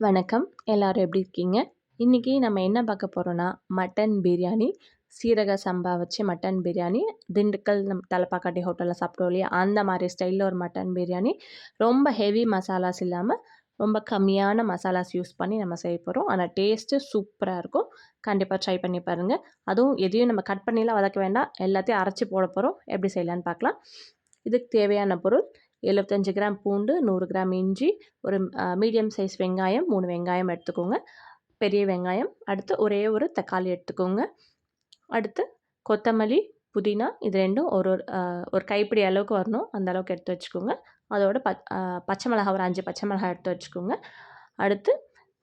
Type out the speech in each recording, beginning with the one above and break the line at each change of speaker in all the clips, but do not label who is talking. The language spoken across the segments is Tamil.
வணக்கம். எல்லாரும் எப்படி இருக்கீங்க? இன்றைக்கி நம்ம என்ன பார்க்க போகிறோன்னா மட்டன் பிரியாணி. சீரக சம்பா வச்சு மட்டன் பிரியாணி. திண்டுக்கல் நம் தலப்பாக்கட்டி ஹோட்டலில் சாப்பிட்டோம் இல்லையா? அந்த மாதிரி ஸ்டைலில் ஒரு மட்டன் பிரியாணி. ரொம்ப ஹெவி மசாலாஸ் இல்லாமல் ரொம்ப கம்மியான மசாலாஸ் யூஸ் பண்ணி நம்ம செய்ய போகிறோம் ஆனால் டேஸ்ட்டு சூப்பராக இருக்கும். கண்டிப்பாக ட்ரை பண்ணி பாருங்கள் அதுவும் எதையும் நம்ம கட் பண்ணிலாம் வதக்க வேண்டாம். எல்லாத்தையும் அரைச்சி போட போகிறோம் எப்படி செய்யலான்னு பார்க்கலாம். இதுக்கு தேவையான பொருள் எழுபத்தஞ்சு கிராம் பூண்டு நூறு கிராம் இஞ்சி ஒரு மீடியம் சைஸ் வெங்காயம் மூணு வெங்காயம் எடுத்துக்கோங்க. பெரிய வெங்காயம் அடுத்து ஒரே ஒரு தக்காளி எடுத்துக்கோங்க. அடுத்து கொத்தமல்லி புதினா இது ரெண்டும் ஒரு ஒரு ஒரு கைப்பிடி அளவுக்கு வரணும். அந்த அளவுக்கு எடுத்து வச்சுக்கோங்க. அதோட பச் பச்சை மிளகா ஒரு அஞ்சு பச்சை மிளகா எடுத்து வச்சுக்கோங்க. அடுத்து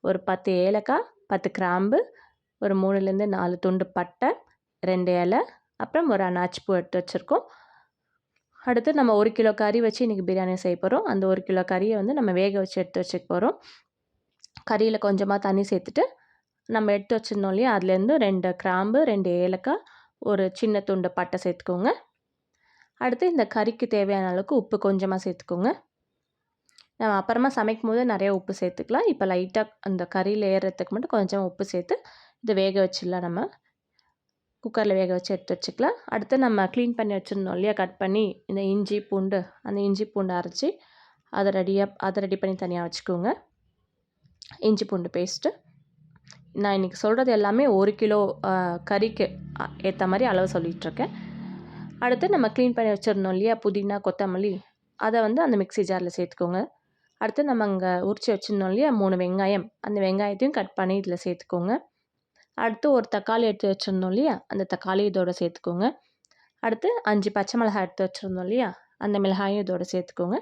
ஒரு பத்து ஏலக்காய் பத்து கிராம்பு ஒரு மூணுலேருந்து நாலு துண்டு பட்டை ரெண்டு இலை அப்புறம் ஒரு அனாச்சி பூ எடுத்து வச்சுருக்கோம். அடுத்து நம்ம ஒரு கிலோ கறி வச்சு இன்றைக்கி பிரியாணி செய்ய போகிறோம் அந்த ஒரு கிலோ கறியை வந்து நம்ம வேக வச்சு எடுத்து வச்சுக்க போகிறோம் கறியில் கொஞ்சமாக தண்ணி சேர்த்துட்டு நம்ம எடுத்து வச்சுருந்தோம் இல்லையா? அதுலேருந்து ரெண்டு கிராம்பு ரெண்டு ஏலக்காய் ஒரு சின்ன துண்டு பட்டை சேர்த்துக்கோங்க. அடுத்து இந்த கறிக்கு தேவையான அளவுக்கு உப்பு கொஞ்சமாக சேர்த்துக்கோங்க. நம்ம அப்புறமா சமைக்கும் போது நிறைய உப்பு சேர்த்துக்கலாம். இப்போ லைட்டாக அந்த கறியில் ஏறுறதுக்கு மட்டும் கொஞ்சம் உப்பு சேர்த்து இதை வேக வச்சிடலாம் நம்ம. குக்கரில் வேக வச்சு எடுத்து வச்சுக்கலாம். அடுத்து நம்ம க்ளீன் பண்ணி வச்சுருந்தோம் இல்லையா? கட் பண்ணி இந்த இஞ்சி பூண்டு அந்த இஞ்சி பூண்டு அரைச்சி அதை ரெடியாக அதை ரெடி பண்ணி தனியாக வச்சுக்கோங்க. இஞ்சி பூண்டு பேஸ்ட்டு நான் இன்றைக்கி சொல்கிறது எல்லாமே ஒரு கிலோ கறிக்கு ஏற்ற மாதிரி அளவு சொல்லிகிட்ருக்கேன் அடுத்து நம்ம க்ளீன் பண்ணி வச்சுருந்தோம் இல்லையா? புதினா கொத்தமல்லி. அதை வந்து அந்த மிக்ஸி ஜாரில் சேர்த்துக்கோங்க. அடுத்து நம்ம அங்கே உரிச்சு வச்சுருந்தோம் இல்லையா? மூணு வெங்காயம். அந்த வெங்காயத்தையும் கட் பண்ணி இதில் சேர்த்துக்கோங்க. அடுத்து ஒரு தக்காளி எடுத்து வச்சுருந்தோம் இல்லையா? அந்த தக்காளி இதோடு சேர்த்துக்கோங்க. அடுத்து அஞ்சு பச்சை மிளகாய் எடுத்து வச்சுருந்தோம் இல்லையா? அந்த மிளகாயும் இதோடு சேர்த்துக்கோங்க.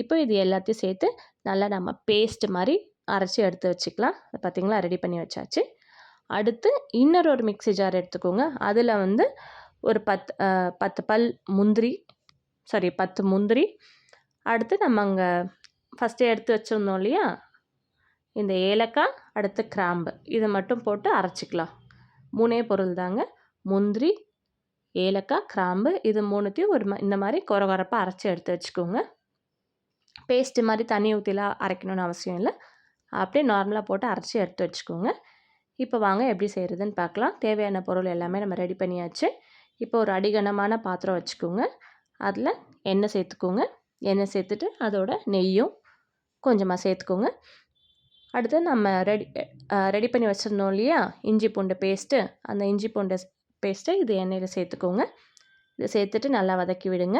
இப்போ இது எல்லாத்தையும் சேர்த்து நல்லா நம்ம பேஸ்ட் மாதிரி அரைச்சி எடுத்து வச்சுக்கலாம். பார்த்திங்களா? ரெடி பண்ணி வச்சாச்சு. அடுத்து இன்னொரு ஒரு மிக்ஸி ஜார் எடுத்துக்கோங்க. அதில் வந்து ஒரு பத்து பத்து பல் முந்திரி சாரி பத்து முந்திரி. அடுத்து நம்ம அங்கே ஃபஸ்ட்டு எடுத்து வச்சுருந்தோம் இல்லையா? இந்த ஏலக்காய் அடுத்து கிராம்பு. இதை மட்டும் போட்டு அரைச்சிக்கலாம். மூணே பொருள் தாங்க. முந்திரி ஏலக்காய் கிராம்பு இது மூணுத்தையும் ஒரு இந்த மாதிரி குறை அரைச்சி எடுத்து வச்சுக்கோங்க. பேஸ்ட்டு மாதிரி தண்ணி ஊற்றிலாம் அரைக்கணும்னு அவசியம் இல்லை. அப்படியே நார்மலாக போட்டு அரைச்சி எடுத்து வச்சுக்கோங்க. இப்போ வாங்க எப்படி செய்கிறதுன்னு பார்க்கலாம். தேவையான பொருள் எல்லாமே நம்ம ரெடி பண்ணியாச்சு. இப்போ ஒரு அடிகனமான பாத்திரம் வச்சுக்கோங்க. அதில் எண்ணெய் சேர்த்துக்கோங்க. எண்ணெய் சேர்த்துட்டு அதோட நெய்யும் கொஞ்சமாக சேர்த்துக்கோங்க. அடுத்து நம்ம ரெடி ரெடி பண்ணி வச்சுருந்தோம் இல்லையா? இஞ்சி பூண்டு பேஸ்ட்டு அந்த இஞ்சி பூண்டு பேஸ்ட்டை இது எண்ணெயில் சேர்த்துக்கோங்க. இதை சேர்த்துட்டு நல்லா வதக்கி விடுங்க.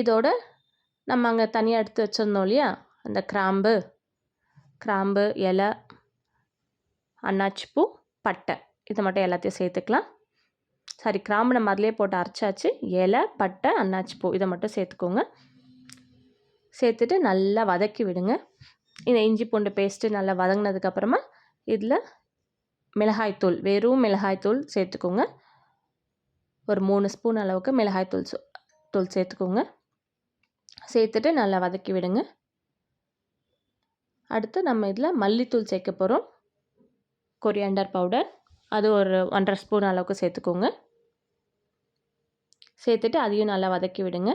இதோட நம்ம அங்கே தனியாக எடுத்து வச்சுருந்தோம் இல்லையா? அந்த கிராம்பு கிராம்பு இலை அன்னாச்சிப்பூ பட்டை. இதை மட்டும் எல்லாத்தையும் சேர்த்துக்கலாம். சாரி கிராம்பு நம்ம அதிலே போட்டு அரைச்சாச்சு. இலை பட்டை அன்னாச்சி பூ இதை மட்டும் சேர்த்துக்கோங்க. சேர்த்துட்டு நல்லா வதக்கி விடுங்க. இந்த இஞ்சி பூண்டு பேஸ்ட்டு நல்லா வதங்கினதுக்கப்புறமா இதில் மிளகாய்த்தூள் வெறும் மிளகாய்த்தூள் சேர்த்துக்கோங்க. ஒரு மூணு ஸ்பூன் அளவுக்கு மிளகாய்த்தூள் தூள் சேர்த்துக்கோங்க. சேர்த்துட்டு நல்லா வதக்கி விடுங்க. அடுத்து நம்ம இதில் மல்லித்தூள் சேர்க்க போகிறோம் கொரியாண்டர் பவுடர் அது ஒரு ஒன்றரை ஸ்பூன் அளவுக்கு சேர்த்துக்கோங்க. சேர்த்துட்டு அதையும் நல்லா வதக்கி விடுங்க.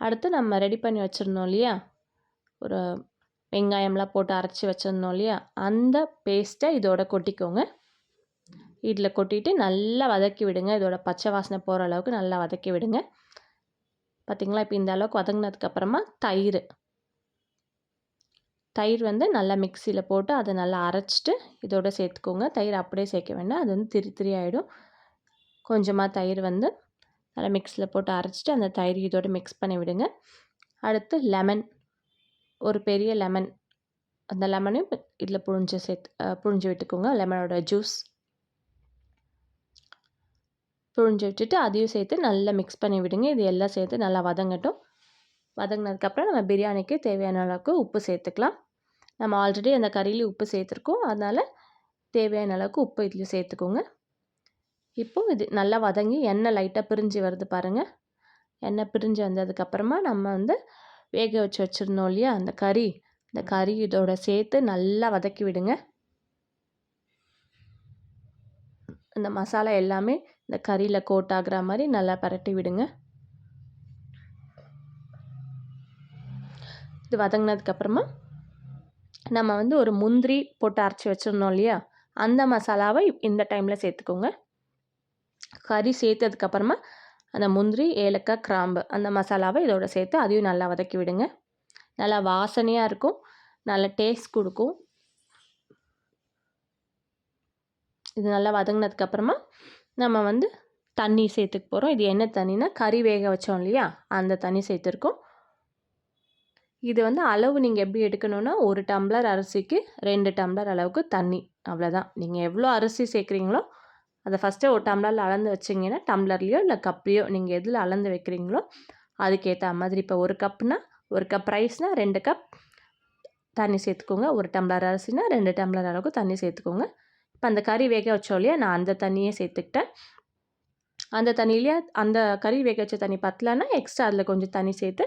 அடுத்து நம்ம ரெடி பண்ணி வச்சுருந்தோம் இல்லையா? ஒரு வெங்காயம்லாம் போட்டு அரைச்சி வச்சுருந்தோம் இல்லையா? அந்த பேஸ்ட்டை இதோட கொட்டிக்கோங்க. இதில் கொட்டிட்டு நல்லா வதக்கி விடுங்க. இதோட பச்சை வாசனை போகிற அளவுக்கு நல்லா வதக்கி விடுங்க. பார்த்திங்களா இப்போ இந்த அளவுக்கு வதங்கினதுக்கப்புறமா தயிர். தயிர் வந்து நல்லா மிக்சியில் போட்டு அதை நல்லா அரைச்சிட்டு இதோட சேர்த்துக்கோங்க. தயிர் அப்படியே சேர்க்க வேண்டாம். அது வந்து திரி திரி ஆகிடும் கொஞ்சமாக தயிர் வந்து நல்லா மிக்சியில் போட்டு அரைச்சிட்டு அந்த தயிர் இதோடு மிக்ஸ் பண்ணி விடுங்க. அடுத்து லெமன் ஒரு பெரிய லெமன் அந்த லெமனையும் இதில் புழிஞ்சு சேர்த்து புழிஞ்சு விட்டுக்கோங்க. லெமனோட ஜூஸ் புழிஞ்சு விட்டுட்டு அதையும் சேர்த்து நல்லா மிக்ஸ் பண்ணி விடுங்க. இது எல்லாம் சேர்த்து நல்லா வதங்கட்டும். வதங்கினதுக்கப்புறம் நம்ம பிரியாணிக்கு தேவையான அளவுக்கு உப்பு சேர்த்துக்கலாம். நம்ம ஆல்ரெடி அந்த கறியிலையும் உப்பு சேர்த்துருக்கோம். அதனால் தேவையான அளவுக்கு உப்பு இதுலேயும் சேர்த்துக்கோங்க. இப்போது இது நல்லா வதங்கி எண்ணெய் லைட்டாக பிரிஞ்சு வருது பாருங்கள் எண்ணெய் பிரிஞ்சு வந்ததுக்கப்புறமா நம்ம வந்து வேக வச்சு வச்சுருந்தோம் இல்லையா? அந்த கறி. இந்த கறி இதோட சேர்த்து நல்லா வதக்கி விடுங்க. இந்த மசாலா எல்லாமே இந்த கறியில் கோட் ஆகிற மாதிரி நல்லா பரட்டி விடுங்க. இது வதங்கினதுக்கப்புறமா நம்ம வந்து ஒரு முந்திரி போட்டு அரைச்சி வச்சுருந்தோம் இல்லையா? அந்த மசாலாவை இந்த டைமில் சேர்த்துக்கோங்க. கறி சேர்த்ததுக்கப்புறமா அந்த முந்திரி ஏலக்காய் கிராம்பு அந்த மசாலாவை இதோட சேர்த்து அதையும் நல்லா வதக்கி விடுங்க. நல்லா வாசனையாக இருக்கும். நல்ல டேஸ்ட் கொடுக்கும். இது நல்லா வதங்கினதுக்கப்புறமா நம்ம வந்து தண்ணி சேர்த்துக்க போகிறோம் இது என்ன தண்ணினா கறி வேக வச்சோம் இல்லையா? அந்த தண்ணி சேர்த்துருக்கோம். இது வந்து அளவு நீங்கள் எப்படி எடுக்கணும்னா ஒரு டம்ளர் அரிசிக்கு ரெண்டு டம்ளர் அளவுக்கு தண்ணி. அவ்வளோதான் நீங்கள் எவ்வளோ அரிசி சேர்க்குறீங்களோ அதை ஃபஸ்ட்டு ஒரு டம்ளரில் அளந்து வச்சிங்கன்னா டம்ளர்லேயோ இல்லை கப்லேயோ நீங்கள் எதில் அளந்து வைக்கிறீங்களோ அதுக்கேற்ற மாதிரி இப்போ ஒரு கப்னால் ஒரு கப் ரைஸ்னால் ரெண்டு கப் தண்ணி சேர்த்துக்கோங்க. ஒரு டம்ளர் அரிசினா ரெண்டு டம்ளர் அளவுக்கு தண்ணி சேர்த்துக்கோங்க. இப்போ அந்த கறி வேக வச்சோம் இல்லையா நான் அந்த தண்ணியே சேர்த்துக்கிட்டேன். அந்த தண்ணியிலேயே அந்த கறி வேக வச்ச தண்ணி பத்தலைன்னா எக்ஸ்ட்ரா அதில் கொஞ்சம் தண்ணி சேர்த்து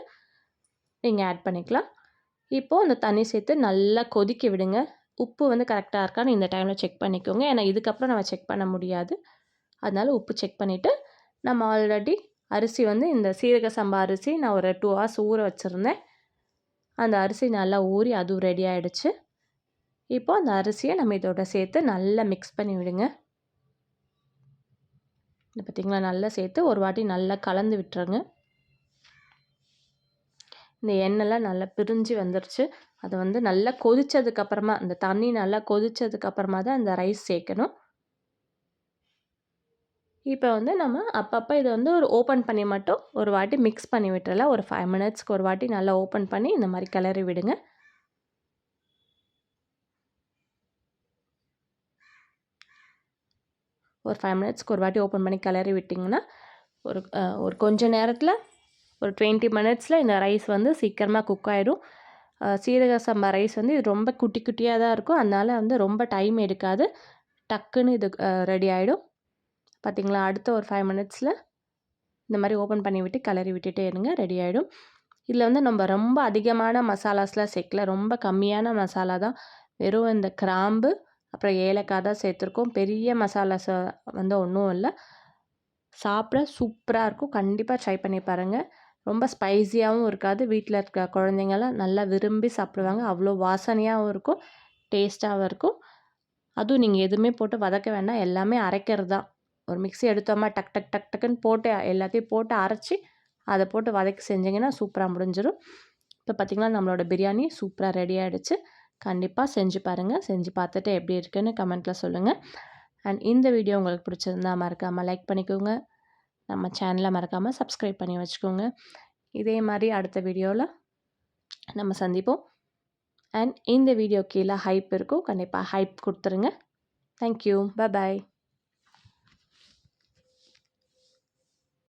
நீங்கள் ஆட் பண்ணிக்கலாம். இப்போது அந்த தண்ணி சேர்த்து நல்லா கொதிக்க விடுங்க. உப்பு வந்து கரெக்டாக இருக்கான்னு இந்த டைமில் செக் பண்ணிக்கோங்க. ஏன்னா இதுக்கப்புறம் நம்ம செக் பண்ண முடியாது. அதனால் உப்பு செக் பண்ணிவிட்டு நம்ம ஆல்ரெடி அரிசி வந்து இந்த சீரக சம்பா அரிசி நான் ஒரு டூ ஹவர்ஸ் ஊற வச்சுருந்தேன். அந்த அரிசி நல்லா ஊறி அதுவும் ரெடி ஆகிடுச்சு இப்போது அந்த அரிசியை நம்ம இதோட சேர்த்து நல்லா மிக்ஸ் பண்ணி விடுங்க. பார்த்திங்களா நல்லா சேர்த்து ஒரு வாட்டி நல்லா கலந்து விட்டுருங்க. இந்த எண்ணெய்லாம் நல்லா பிரிஞ்சு வந்துருச்சு. அதை வந்து நல்லா கொதித்ததுக்கப்புறமா அந்த தண்ணி நல்லா கொதித்ததுக்கப்புறமா தான் அந்த ரைஸ் சேர்க்கணும். இப்போ வந்து நம்ம அப்பப்போ இதை வந்து ஒரு ஓப்பன் பண்ணி மட்டும் ஒரு வாட்டி மிக்ஸ் பண்ணி விட்டுறலாம். ஒரு ஃபைவ் மினிட்ஸ்க்கு ஒரு வாட்டி நல்லா ஓப்பன் பண்ணி இந்த மாதிரி கிளறி விடுங்க. ஒரு ஃபைவ் மினிட்ஸ்க்கு ஒரு வாட்டி ஓப்பன் பண்ணி கிளறி விட்டிங்கன்னா ஒரு ஒரு கொஞ்ச நேரத்தில் ஒரு டுவெண்ட்டி மினிட்ஸில் இந்த ரைஸ் வந்து சீக்கிரமாக குக் ஆகிடும் சீரக சம்பா ரைஸ் வந்து இது ரொம்ப குட்டி குட்டியாக தான் இருக்கும். அதனால் வந்து ரொம்ப டைம் எடுக்காது. டக்குன்னு இது ரெடி ஆகிடும் பார்த்திங்களா அடுத்த ஒரு ஃபைவ் மினிட்ஸில் இந்த மாதிரி ஓப்பன் பண்ணி விட்டு கலரி விட்டுட்டே இருங்க. ரெடி ஆகிடும் இதில் வந்து நம்ம ரொம்ப அதிகமான மசாலாஸ்லாம் சேர்க்கல. ரொம்ப கம்மியான மசாலா தான். வெறும் இந்த கிராம்பு அப்புறம் ஏலக்காய் தான் சேர்த்துருக்கோம். பெரிய மசாலாஸ் வந்து ஒன்றும் இல்லை. சாப்பிட சூப்பராக இருக்கும். கண்டிப்பாக ட்ரை பண்ணி பாருங்கள் ரொம்ப ஸ்பைஸியாகவும் இருக்காது. வீட்டில் இருக்க குழந்தைங்கள்லாம் நல்லா விரும்பி சாப்பிடுவாங்க. அவ்வளோ வாசனையாகவும் இருக்கும். டேஸ்ட்டாகவும் இருக்கும். அதுவும் நீங்கள் எதுவுமே போட்டு வதக்க வேண்டாம். எல்லாமே அரைக்கிறது தான். ஒரு மிக்ஸி எடுத்தோமா டக் டக் டக் டக்குன்னு போட்டு எல்லாத்தையும் போட்டு அரைச்சி அதை போட்டு வதக்கி செஞ்சிங்கன்னா சூப்பராக முடிஞ்சிடும் இப்போ பார்த்திங்கன்னா நம்மளோட பிரியாணி சூப்பராக ரெடி ஆகிடுச்சு கண்டிப்பாக செஞ்சு பாருங்கள் செஞ்சு பார்த்துட்டு எப்படி இருக்குன்னு கமெண்ட்டில் சொல்லுங்கள் அண்ட் இந்த வீடியோ உங்களுக்கு பிடிச்சிருந்தா மறக்காமல் லைக் பண்ணிக்கோங்க. நம்ம சேனலை மறக்காமல் சப்ஸ்கிரைப் பண்ணி வச்சுக்கோங்க. இதே மாதிரி அடுத்த வீடியோவில் நம்ம சந்திப்போம். அண்ட் இந்த வீடியோ கீழே ஹைப் இருக்கும். கண்டிப்பாக ஹைப் கொடுத்துருங்க. Thank you bye